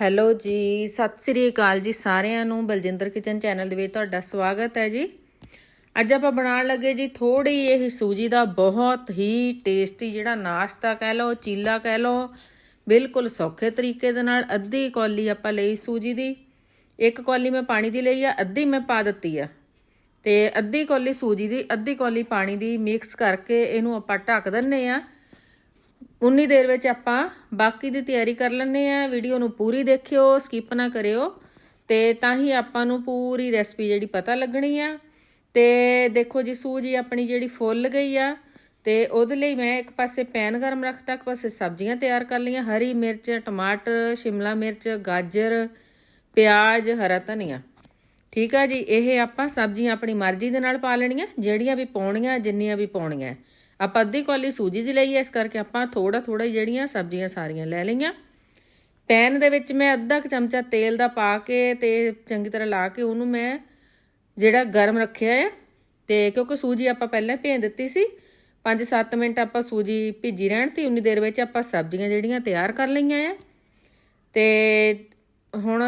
Hello ਜੀ, ਸਤਿ ਸ੍ਰੀ ਅਕਾਲ ਜੀ ਸਾਰਿਆਂ ਨੂੰ। ਬਲਜਿੰਦਰ ਕਿਚਨ ਚੈਨਲ ਦੇ ਵਿੱਚ ਤੁਹਾਡਾ ਸਵਾਗਤ ਹੈ ਜੀ। ਅੱਜ ਆਪਾਂ ਬਣਾਉਣ ਲੱਗੇ ਜੀ ਥੋੜੀ ਇਹ ਸੂਜੀ ਦਾ ਬਹੁਤ ਹੀ ਟੇਸਟੀ ਜਿਹੜਾ ਨਾਸ਼ਤਾ ਕਹਿ ਲਓ, ਚੀਲਾ ਕਹਿ ਲਓ। ਬਿਲਕੁਲ ਸੌਖੇ ਤਰੀਕੇ ਦੇ ਨਾਲ ਅੱਧੀ ਕੌਲੀ ਆਪਾਂ ਲਈ ਸੂਜੀ ਦੀ। ਇੱਕ ਕੌਲੀ ਮੈਂ ਪਾਣੀ ਦੀ ਲਈ ਆ, ਅੱਧੀ ਮੈਂ ਪਾ ਦਿੱਤੀ ਆ। ਤੇ ਅੱਧੀ ਕੌਲੀ ਸੂਜੀ ਦੀ, ਅੱਧੀ ਕੌਲੀ ਪਾਣੀ ਦੀ ਮਿਕਸ ਕਰਕੇ ਇਹਨੂੰ ਆਪਾਂ ਢੱਕ ਦਿੰਨੇ ਆ। ਉਨੀ ਦੇਰ ਵਿੱਚ ਆਪਾਂ ਬਾਕੀ ਦੀ ਤਿਆਰੀ ਕਰ ਲੈਣੇ ਆ ਵੀਡੀਓ ਨੂੰ ਪੂਰੀ ਦੇਖਿਓ ਸਕਿਪ ਨਾ ਕਰਿਓ। ਤੇ ਤਾਂ ਹੀ ਆਪਾਂ ਨੂੰ ਪੂਰੀ ਰੈਸਪੀ ਜਿਹੜੀ ਪਤਾ ਲੱਗਣੀ ਆ। ਤੇ ਦੇਖੋ ਜੀ ਸੂਜੀ ਆਪਣੀ ਜਿਹੜੀ ਫੁੱਲ ਗਈ ਆ, ਤੇ ਉਹਦੇ ਲਈ ਮੈਂ ਇੱਕ ਪਾਸੇ ਪੈਨ ਗਰਮ ਰੱਖਤਾ, ਇੱਕ ਪਾਸੇ ਸਬਜ਼ੀਆਂ ਤਿਆਰ ਕਰ ਲਈਆਂ। ਹਰੀ ਮਿਰਚ, ਟਮਾਟਰ, ਸ਼ਿਮਲਾ ਮਿਰਚ, ਗਾਜਰ, ਪਿਆਜ਼, ਹਰਾ ਧਨੀਆ। ਠੀਕ ਆ ਜੀ, ਇਹ ਆਪਾਂ ਸਬਜ਼ੀਆਂ ਆਪਣੀ ਮਰਜ਼ੀ ਦੇ ਨਾਲ ਪਾ ਲੈਣੀਆਂ, ਜਿਹੜੀਆਂ ਵੀ ਪਾਉਣੀਆਂ, ਜਿੰਨੀਆਂ ਵੀ ਪਾਉਣੀਆਂ। ਆਪਾਂ ਅੱਧੀ ਕੌਲੀ ਸੂਜੀ ਦੀ ਲਈ ਹੈ ਇਸ ਕਰਕੇ ਆਪਾਂ ਥੋੜਾ ਥੋੜਾ ਜਿਹੜੀਆਂ ਸਬਜ਼ੀਆਂ ਸਾਰੀਆਂ ਲੈ ਲਈਆਂ। ਪੈਨ ਦੇ ਵਿੱਚ ਮੈਂ ਅੱਧਾ ਕੁ ਚਮਚਾ ਤੇਲ ਦਾ ਪਾ ਕੇ ਤੇ ਚੰਗੀ ਤਰ੍ਹਾਂ ਲਾ ਕੇ ਉਹਨੂੰ ਮੈਂ ਜਿਹੜਾ ਗਰਮ ਰੱਖਿਆ ਹੈ ਤੇ ਕਿਉਂਕਿ ਸੂਜੀ ਆਪਾਂ ਪਹਿਲਾਂ ਭੇਜ ਦਿੱਤੀ ਸੀ 5-7 ਮਿੰਟ ਆਪਾਂ ਸੂਜੀ ਭਿੱਜੀ ਰਹਿਣ ਤੀ, ਉਨੀ ਦੇਰ ਵਿੱਚ ਆਪਾਂ ਸਬਜ਼ੀਆਂ ਜਿਹੜੀਆਂ ਤਿਆਰ ਕਰ ਲਈਆਂ ਆ। ਤੇ ਹੁਣ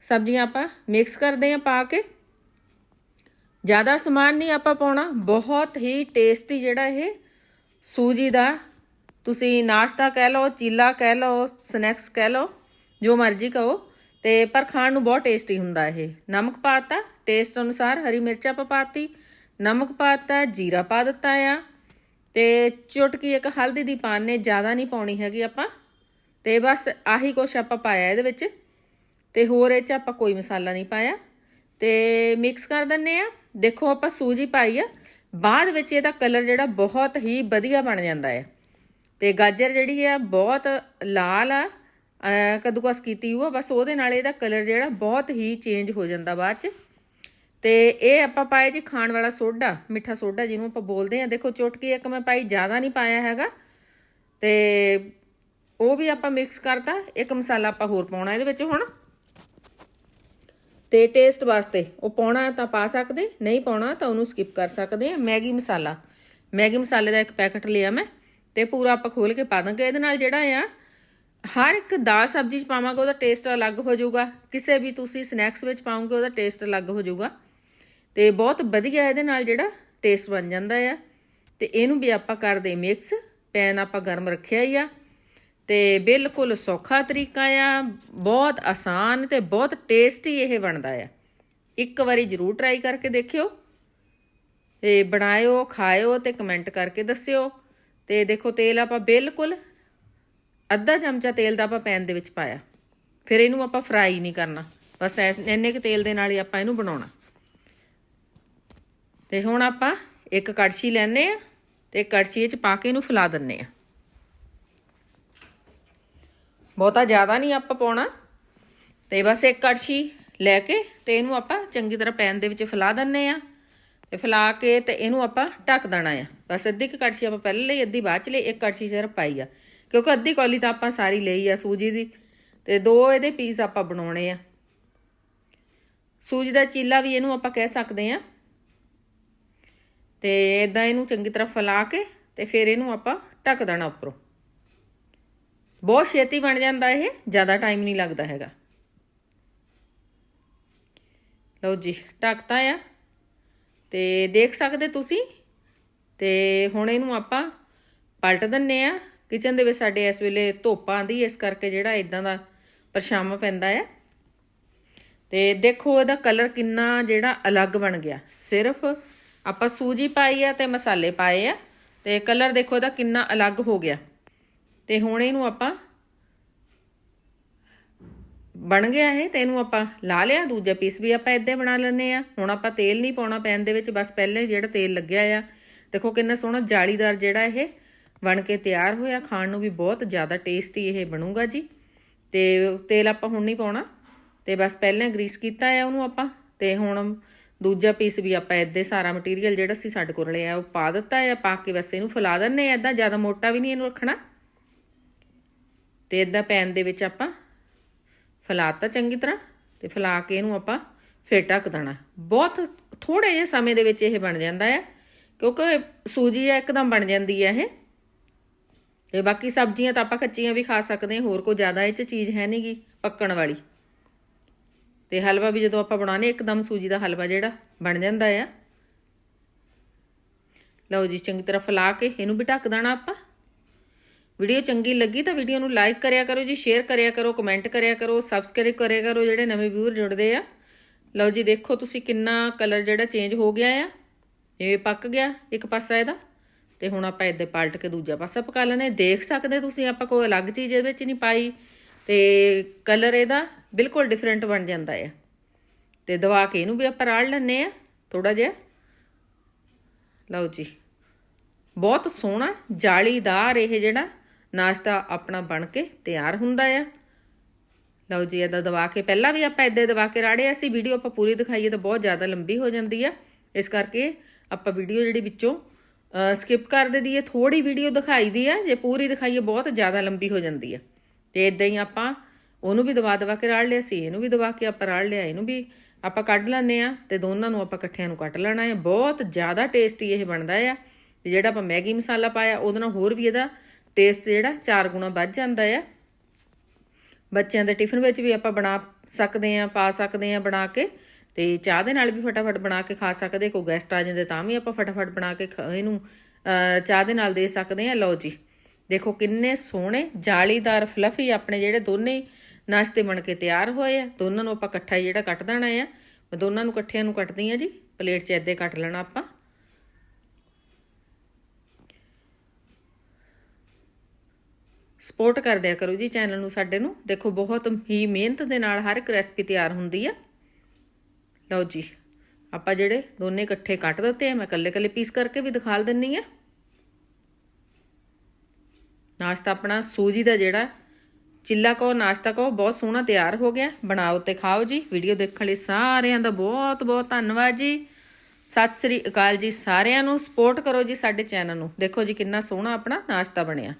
ਸਬਜ਼ੀਆਂ ਆਪਾਂ ਮਿਕਸ ਕਰਦੇ ਆਂ ਪਾ ਕੇ। ਜ਼ਿਆਦਾ ਸਮਾਨ ਨਹੀਂ ਆਪਾਂ ਪਾਉਣਾ, ਬਹੁਤ ਹੀ ਟੇਸਟੀ ਜਿਹੜਾ ਇਹ ਸੂਜੀ ਦਾ। ਤੁਸੀਂ ਨਾਸ਼ਤਾ ਕਹਿ ਲਓ, ਚੀਲਾ ਕਹਿ ਲਓ ਸਨੈਕਸ ਕਹਿ ਲਓ, ਜੋ ਮਰਜ਼ੀ ਕਹੋ। ਤੇ ਪਰ ਖਾਣ ਨੂੰ ਬਹੁਤ ਟੇਸਟੀ ਹੁੰਦਾ ਇਹ। ਨਮਕ ਪਾਤਾ ਟੇਸਟ ਅਨੁਸਾਰ ਹਰੀ ਮਿਰਚ ਆਪਾਂ ਪਾਤੀ ਨਮਕ ਪਾਤਾ ਜੀਰਾ ਪਾ ਦਿੱਤਾ ਆ। ਤੇ ਚੁਟਕੀ ਇੱਕ ਹਲਦੀ ਦੀ ਪਾਣੇ ਜ਼ਿਆਦਾ ਨਹੀਂ ਪਾਉਣੀ ਹੈਗੀ ਆਪਾਂ। ਤੇ ਬਸ ਆਹੀ ਕੁਛ ਆਪਾਂ ਪਾਇਆ ਇਹਦੇ ਵਿੱਚ। ਤੇ ਹੋਰ ਇਹ ਚ ਆਪਾਂ ਕੋਈ ਮਸਾਲਾ ਨਹੀਂ ਪਾਇਆ। ਤੇ ਮਿਕਸ ਕਰ ਦਿੰਨੇ ਆ। ਦੇਖੋ ਆਪਾਂ ਸੂਜੀ ਪਾਈ ਆ। ਬਾਅਦ ਵਿੱਚ ਇਹਦਾ ਕਲਰ ਜਿਹੜਾ ਬਹੁਤ ਹੀ ਵਧੀਆ ਬਣ ਜਾਂਦਾ ਹੈ। ਤੇ ਗਾਜਰ ਜਿਹੜੀ ਆ, ਬਹੁਤ ਲਾਲ ਆ, ਅਹ ਕੱਦੂਕਸ ਕੀਤੀ ਹੋਆ ਬਸ ਉਹਦੇ ਨਾਲ ਇਹਦਾ ਕਲਰ ਜਿਹੜਾ ਬਹੁਤ ਹੀ ਚੇਂਜ ਹੋ ਜਾਂਦਾ ਬਾਅਦ ਚ। ਤੇ ਇਹ ਆਪਾਂ ਪਾਇਆ ਜੀ ਖਾਣ ਵਾਲਾ ਸੋਡਾ, ਮਿੱਠਾ ਸੋਡਾ ਜਿਹਨੂੰ ਆਪਾਂ ਬੋਲਦੇ ਆ। ਦੇਖੋ ਚੁਟਕੀ ਇੱਕ ਮੈਂ ਪਾਈ ਜ਼ਿਆਦਾ ਨਹੀਂ ਪਾਇਆ ਹੈਗਾ। ਤੇ ਉਹ ਵੀ ਆਪਾਂ ਮਿਕਸ ਕਰਤਾ। ਇੱਕ ਮਸਾਲਾ ਆਪਾਂ ਹੋਰ ਪਾਉਣਾ ਇਹਦੇ ਵਿੱਚ ਹੁਣ। ਤੇ ਟੇਸਟ ਵਾਸਤੇ। ਉਹ ਪਾਉਣਾ ਤਾਂ ਪਾ ਸਕਦੇ, ਨਹੀਂ ਪਾਉਣਾ ਤਾਂ ਉਹਨੂੰ ਸਕਿਪ ਕਰ ਸਕਦੇ ਆ ਮੈਗੀ ਮਸਾਲਾ। ਮੈਗੀ ਮਸਾਲੇ ਦਾ ਇੱਕ ਪੈਕਟ ਲਿਆ ਮੈਂ ਤੇ ਪੂਰਾ ਆਪਾਂ ਖੋਲ ਕੇ ਪਾ ਦਾਂਗੇ। ਇਹਦੇ ਨਾਲ ਜਿਹੜਾ ਆ, ਹਰ ਇੱਕ ਦਾਲ ਸਬਜ਼ੀ ਚ ਪਾਵਾਂਗੇ, ਉਹਦਾ ਟੇਸਟ ਅਲੱਗ ਹੋ ਜਾਊਗਾ। ਕਿਸੇ ਵੀ ਤੁਸੀਂ ਸਨੈਕਸ ਵਿੱਚ ਪਾਉਂਗੇ ਉਹਦਾ ਟੇਸਟ ਅਲੱਗ ਹੋ ਜਾਊਗਾ। ਤੇ ਬਹੁਤ ਵਧੀਆ ਇਹਦੇ ਨਾਲ ਜਿਹੜਾ ਟੇਸਟ ਬਣ ਜਾਂਦਾ ਆ। ਤੇ ਇਹਨੂੰ ਵੀ ਆਪਾਂ ਕਰਦੇ ਮਿਕਸ ਪੈਨ ਆਪਾਂ ਗਰਮ ਰੱਖਿਆ ਹੀ ਆ। ਤੇ ਬਿਲਕੁਲ ਸੌਖਾ ਤਰੀਕਾ ਆ, ਬਹੁਤ ਆਸਾਨ ਤੇ ਬਹੁਤ ਟੇਸਟੀ ਇਹ ਬਣਦਾ ਆ। ਇੱਕ ਵਾਰੀ ਜ਼ਰੂਰ ਟਰਾਈ ਕਰਕੇ ਦੇਖਿਓ ਤੇ ਬਣਾਇਓ, ਖਾਇਓ ਤੇ ਕਮੈਂਟ ਕਰਕੇ ਦੱਸਿਓ। ਤੇ ਦੇਖੋ ਤੇਲ ਆਪਾਂ ਬਿਲਕੁਲ ਅੱਧਾ ਚਮਚਾ ਤੇਲ ਦਾ ਆਪਾਂ ਪੈਨ ਦੇ ਵਿੱਚ ਪਾਇਆ। ਫਿਰ ਇਹਨੂੰ ਆਪਾਂ ਫਰਾਈ ਨਹੀਂ ਕਰਨਾ। ਬਸ ਐਸ- ਇੰਨੇ ਕੁ ਤੇਲ ਦੇ ਨਾਲ ਹੀ ਆਪਾਂ ਇਹਨੂੰ ਬਣਾਉਣਾ। ਤੇ ਹੁਣ ਆਪਾਂ ਇੱਕ ਕੜਛੀ ਲੈਣੇ ਆ ਤੇ ਕੜਛੀ 'ਚ ਪਾ ਕੇ ਇਹਨੂੰ ਫੈਲਾ ਦਿੰਨੇ ਆ। ਬਹੁਤਾ ਜ਼ਿਆਦਾ ਨਹੀਂ ਆਪਾਂ ਪਾਉਣਾ। ਤੇ ਬਸ ਇੱਕ ਕੜਛੀ ਲੈ ਕੇ ਤੇ ਇਹਨੂੰ ਆਪਾਂ ਚੰਗੀ ਤਰ੍ਹਾਂ ਪੈਨ ਦੇ ਵਿੱਚ ਫੈਲਾ ਦਿੰਨੇ ਆ। ਤੇ ਫੈਲਾ ਕੇ ਤੇ ਇਹਨੂੰ ਆਪਾਂ ਢੱਕ ਦੇਣਾ ਆ। ਬਸ ਅੱਧੀ ਕੁ ਕੜਛੀ ਆਪਾਂ ਪਹਿਲੇ ਲਈ, ਅੱਧੀ ਬਾਅਦ ਚ ਲਈ, ਇੱਕ ਕੜਛੀ ਸਿਰਫ ਪਾਈ ਆ। ਕਿਉਂਕਿ ਅੱਧੀ ਕੌਲੀ ਤਾਂ ਆਪਾਂ ਸਾਰੀ ਲਈ ਆ ਸੂਜੀ ਦੀ। ਤੇ ਦੋ ਇਹਦੇ ਪੀਸ ਆਪਾਂ ਬਣਾਉਣੇ ਆ। ਸੂਜੀ ਦਾ ਚੀਲਾ ਵੀ ਇਹਨੂੰ ਆਪਾਂ ਕਹਿ ਸਕਦੇ ਆ। ਤੇ ਇਦਾਂ ਇਹਨੂੰ ਚੰਗੀ ਤਰ੍ਹਾਂ ਫੈਲਾ ਕੇ ਤੇ ਫਿਰ ਇਹਨੂੰ ਆਪਾਂ ਢੱਕ ਦੇਣਾ ਉੱਪਰੋਂ। ਬਹੁਤ ਛੇਤੀ ਬਣ ਜਾਂਦਾ ਇਹ, ਜ਼ਿਆਦਾ ਟਾਈਮ ਨਹੀਂ ਲੱਗਦਾ ਹੈਗਾ। ਲਓ ਜੀ, ਢੱਕਤਾ ਆ। ਤੇ ਦੇਖ ਸਕਦੇ ਤੁਸੀਂ, ਤੇ ਹੁਣ ਇਹਨੂੰ ਆਪਾਂ ਪਲਟ ਦਿੰਨੇ ਆ। ਕਿਚਨ ਦੇ ਵਿੱਚ ਸਾਡੇ ਇਸ ਵੇਲੇ ਧੁੱਪ ਆਂਦੀ ਇਸ ਕਰਕੇ ਜਿਹੜਾ ਇਦਾਂ ਦਾ ਪਰਛਾਵਾਂ ਪੈਂਦਾ ਆ। ਤੇ ਦੇਖੋ ਇਹਦਾ ਕਲਰ ਕਿੰਨਾ ਜਿਹੜਾ ਅਲੱਗ ਬਣ ਗਿਆ। ਸਿਰਫ ਆਪਾਂ ਸੂਜੀ ਪਾਈ ਆ ਤੇ ਮਸਾਲੇ ਪਾਏ ਆ। ਤੇ ਕਲਰ ਦੇਖੋ ਇਹਦਾ ਕਿੰਨਾ ਅਲੱਗ ਹੋ ਗਿਆ। ਤੇ ਹੁਣ ਇਹਨੂੰ ਆਪਾਂ ਬਣ ਗਿਆ ਇਹ ਤੇ ਇਹਨੂੰ ਆਪਾਂ ਲਾ ਲਿਆ, ਦੂਜਾ ਪੀਸ ਵੀ ਆਪਾਂ ਇਦਾਂ ਬਣਾ ਲੈਨੇ ਆ ਹੁਣ ਆਪਾਂ ਤੇਲ ਨਹੀਂ ਪਾਉਣਾ ਪੈਨ ਦੇ ਵਿੱਚ, ਬਸ ਪਹਿਲੇ ਜਿਹੜਾ ਤੇਲ ਲੱਗਿਆ ਆ। ਦੇਖੋ ਕਿੰਨਾ ਸੋਹਣਾ ਜਾਲੀਦਾਰ ਜਿਹੜਾ ਇਹ ਬਣ ਕੇ ਤਿਆਰ ਹੋਇਆ, ਖਾਣ ਨੂੰ ਵੀ ਬਹੁਤ ਜ਼ਿਆਦਾ ਟੇਸਟੀ ਇਹ ਬਣੂਗਾ ਜੀ। ਤੇ ਤੇਲ ਆਪਾਂ ਹੁਣ ਨਹੀਂ ਪਾਉਣਾ, ਤੇ ਬਸ ਪਹਿਲਾਂ ਗਰੀਸ ਕੀਤਾ ਆ ਉਹਨੂੰ ਆਪਾਂ। ਤੇ ਹੁਣ ਦੂਜਾ ਪੀਸ ਵੀ ਆਪਾਂ ਇੱਦੇ ਸਾਰਾ ਮਟੀਰੀਅਲ ਜਿਹੜਾ ਸੀ ਸਾਡੇ ਕੋਲ ਲਿਆ, ਉਹ ਪਾ ਦਿੱਤਾ ਆ, ਪਾ ਕੇ ਬਸ ਇਹਨੂੰ ਫੈਲਾ ਦਿੰਨੇ ਆ ਇਦਾਂ ਜ਼ਿਆਦਾ ਮੋਟਾ ਵੀ ਨਹੀਂ ਇਹਨੂੰ ਰੱਖਣਾ। ਤੇ ਇਦਾਂ ਪੈਨ ਦੇ ਵਿੱਚ ਆਪਾਂ ਫੈਲਾਤਾ ਚੰਗੀ ਤਰ੍ਹਾਂ ਤੇ ਫੈਲਾ ਕੇ ਇਹਨੂੰ ਆਪਾਂ ਫੇਰ ਢੱਕ ਦੇਣਾ। ਬਹੁਤ ਥੋੜੇ ਜਿਹੇ ਸਮੇਂ ਦੇ ਵਿੱਚ ਇਹ ਬਣ ਜਾਂਦਾ ਹੈ ਕਿਉਂਕਿ ਸੂਜੀ ਆ ਇੱਕਦਮ ਬਣ ਜਾਂਦੀ ਹੈ ਇਹ। ਤੇ ਬਾਕੀ ਸਬਜ਼ੀਆਂ ਤਾਂ ਆਪਾਂ ਕੱਚੀਆਂ ਵੀ ਖਾ ਸਕਦੇ ਹਾਂ, ਹੋਰ ਕੋਈ ਜ਼ਿਆਦਾ ਇਹ ਚ ਚੀਜ਼ ਹੈ ਨਹੀਂਗੀ ਪੱਕਣ ਵਾਲੀ। ਤੇ ਹਲਵਾ ਵੀ ਜਦੋਂ ਆਪਾਂ ਬਣਾਉਨੇ ਇੱਕਦਮ ਸੂਜੀ ਦਾ ਹਲਵਾ ਜਿਹੜਾ ਬਣ ਜਾਂਦਾ ਆ। ਲਓ ਜੀ, ਚੰਗੀ ਤਰ੍ਹਾਂ ਫਲਾ ਕੇ ਇਹਨੂੰ ਵੀ ਢੱਕ ਦੇਣਾ ਆਪਾਂ। ਵੀਡੀਓ ਚੰਗੀ ਲੱਗੀ ਤਾਂ ਵੀਡੀਓ ਨੂੰ ਲਾਈਕ ਕਰਿਆ ਕਰੋ ਜੀ ਸ਼ੇਅਰ ਕਰਿਆ ਕਰੋ ਕਮੈਂਟ ਕਰਿਆ ਕਰੋ ਸਬਸਕ੍ਰਾਈਬ ਕਰਿਆ ਕਰੋ, ਜਿਹੜੇ ਨਵੇਂ ਵਿਊਰ ਜੁੜਦੇ ਆ। ਲਓ ਜੀ, ਦੇਖੋ ਤੁਸੀਂ ਕਿੰਨਾ ਕਲਰ ਜਿਹੜਾ ਚੇਂਜ ਹੋ ਗਿਆ ਆ। ਇਹ ਪੱਕ ਗਿਆ ਇੱਕ ਪਾਸਾ ਇਹਦਾ। ਤੇ ਹੁਣ ਆਪਾਂ ਇਹਦੇ ਪਲਟ ਕੇ ਦੂਜਾ ਪਾਸਾ ਪਕਾ ਲੈਣੇ ਦੇਖ ਸਕਦੇ ਤੁਸੀਂ ਆਪਾਂ ਕੋਈ ਅਲੱਗ ਚੀਜ਼ ਇਹਦੇ ਵਿੱਚ ਨਹੀਂ ਪਾਈ। ਤੇ ਕਲਰ ਇਹਦਾ ਬਿਲਕੁਲ ਡਿਫਰੈਂਟ ਬਣ ਜਾਂਦਾ ਆ। ਤੇ ਦਵਾ ਕੇ ਇਹਨੂੰ ਵੀ ਆਪਾਂ ਰਾੜ ਲੈਣੇ ਆ ਥੋੜਾ ਜਿਹਾ। ਲਓ ਜੀ, ਬਹੁਤ ਸੋਹਣਾ ਜਾਲੀਦਾਰ ਇਹ ਜਿਹੜਾ ਨਾਸ਼ਤਾ ਆਪਣਾ ਬਣ ਕੇ ਤਿਆਰ ਹੁੰਦਾ ਆ। ਲਓ ਜੀ, ਇਹਦਾ ਦਵਾ ਕੇ ਪਹਿਲਾਂ ਵੀ ਆਪਾਂ ਇਦਾਂ ਦਵਾ ਕੇ ਰਾੜਿਆ ਸੀ, ਵੀਡੀਓ ਆਪਾਂ ਪੂਰੀ ਦਿਖਾਈਏ ਤਾਂ ਬਹੁਤ ਜ਼ਿਆਦਾ ਲੰਬੀ ਹੋ ਜਾਂਦੀ ਆ। ਇਸ ਕਰਕੇ ਆਪਾਂ ਵੀਡੀਓ ਜਿਹੜੀ ਵਿੱਚੋਂ ਸਕਿਪ ਕਰ ਦਿੰਦੀ ਹੈ ਥੋੜੀ ਵੀਡੀਓ ਦਿਖਾਈ ਦੀ ਆ, ਜੇ ਪੂਰੀ ਦਿਖਾਈਏ ਬਹੁਤ ਜ਼ਿਆਦਾ ਲੰਬੀ ਹੋ ਜਾਂਦੀ ਆ। ਤੇ ਇਦਾਂ ਹੀ ਆਪਾਂ ਉਹਨੂੰ ਵੀ ਦਵਾ ਦਵਾ ਕੇ ਰਾੜ ਲਿਆ ਸੀ, ਇਹਨੂੰ ਵੀ ਦਵਾ ਕੇ ਆਪਾਂ ਰਾੜ ਲਿਆ, ਇਹਨੂੰ ਵੀ ਆਪਾਂ ਕੱਢ ਲੈਣੇ ਆ ਤੇ ਦੋਨਾਂ ਨੂੰ ਆਪਾਂ ਇਕੱਠਿਆਂ ਨੂੰ ਕੱਟ ਲੈਣਾ ਹੈ ਬਹੁਤ ਜ਼ਿਆਦਾ ਟੇਸਟੀ ਇਹ ਬਣਦਾ ਆ। ਤੇ ਜਿਹੜਾ ਆਪਾਂ ਮੈਗੀ ਮਸਾਲਾ ਪਾਇਆ, ਉਹਦੇ ਨਾਲ ਹੋਰ ਵੀ ਇਹਦਾ ਟੇਸਟ ਜਿਹੜਾ ਚਾਰ ਗੁਣਾ ਵੱਧ ਜਾਂਦਾ ਆ। ਬੱਚਿਆਂ ਦੇ ਟਿਫਨ ਵਿੱਚ ਵੀ ਆਪਾਂ ਬਣਾ ਸਕਦੇ ਆ ਪਾ ਸਕਦੇ ਆ ਬਣਾ ਕੇ ਤੇ ਚਾਹ ਦੇ ਨਾਲ ਵੀ ਫਟਾਫਟ ਬਣਾ ਕੇ ਖਾ ਸਕਦੇ, ਕੋਈ ਗੈਸਟ ਆ ਜਾਂਦੇ ਤਾਂ ਵੀ ਆਪਾਂ ਫਟਾਫਟ ਬਣਾ ਕੇ ਖ- ਇਹਨੂੰ ਚਾਹ ਦੇ ਨਾਲ ਦੇ ਸਕਦੇ ਆ ਲਓ ਜੀ, ਦੇਖੋ ਕਿੰਨੇ ਸੋਹਣੇ, ਜਾਲੀਦਾਰ ਫਲਫੀ ਆਪਣੇ ਜਿਹੜੇ ਦੋਨੇ ਨਾਸ਼ਤੇ ਬਣ ਕੇ ਤਿਆਰ ਹੋਏ ਆ। ਦੋਨਾਂ ਨੂੰ ਆਪਾਂ ਇਕੱਠਾ ਹੀ ਜਿਹੜਾ ਕੱਟ ਦੇਣਾ ਆ। ਮੈਂ ਦੋਨਾਂ ਨੂੰ ਇਕੱਠਿਆਂ ਨੂੰ ਕੱਟਦੀ ਆ ਜੀ, ਪਲੇਟ 'ਚ ਐਦੇ ਕੱਟ ਲੈਣਾ ਆਪਾਂ। ਸਪੋਰਟ ਕਰ ਦਿਆ ਕਰੋ ਜੀ ਚੈਨਲ ਨੂੰ ਸਾਡੇ ਨੂੰ। ਦੇਖੋ, ਬਹੁਤ ਹੀ ਮਿਹਨਤ ਦੇ ਨਾਲ ਹਰ ਇੱਕ ਰੈਸਪੀ ਤਿਆਰ ਹੁੰਦੀ ਆ। ਲਓ ਜੀ, ਆਪਾਂ ਜਿਹੜੇ ਦੋਨੇ ਇਕੱਠੇ ਕੱਟ ਦਿੱਤੇ ਆ, ਮੈਂ ਕੱਲੇ ਕੱਲੇ ਪੀਸ ਕਰਕੇ ਵੀ ਦਿਖਾ ਦਿੰਨੀ ਆ। ਨਾਸ਼ਤਾ ਆਪਣਾ ਸੂਜੀ ਦਾ ਜਿਹੜਾ ਚਿੱਲਾ ਕੋ ਨਾਸ਼ਤਾ ਕੋ ਬਹੁਤ ਸੋਹਣਾ ਤਿਆਰ ਹੋ ਗਿਆ। ਬਣਾਓ ਤੇ ਖਾਓ ਜੀ। ਵੀਡੀਓ ਦੇਖਣ ਲਈ ਸਾਰਿਆਂ ਦਾ ਬਹੁਤ ਬਹੁਤ ਧੰਨਵਾਦ ਜੀ। ਸਤਿ ਸ੍ਰੀ ਅਕਾਲ ਜੀ ਸਾਰਿਆਂ ਨੂੰ। ਸਪੋਰਟ ਕਰੋ ਜੀ ਸਾਡੇ ਚੈਨਲ ਨੂੰ। ਦੇਖੋ ਜੀ ਕਿੰਨਾ ਸੋਹਣਾ ਆਪਣਾ ਨਾਸ਼ਤਾ ਬਣਿਆ।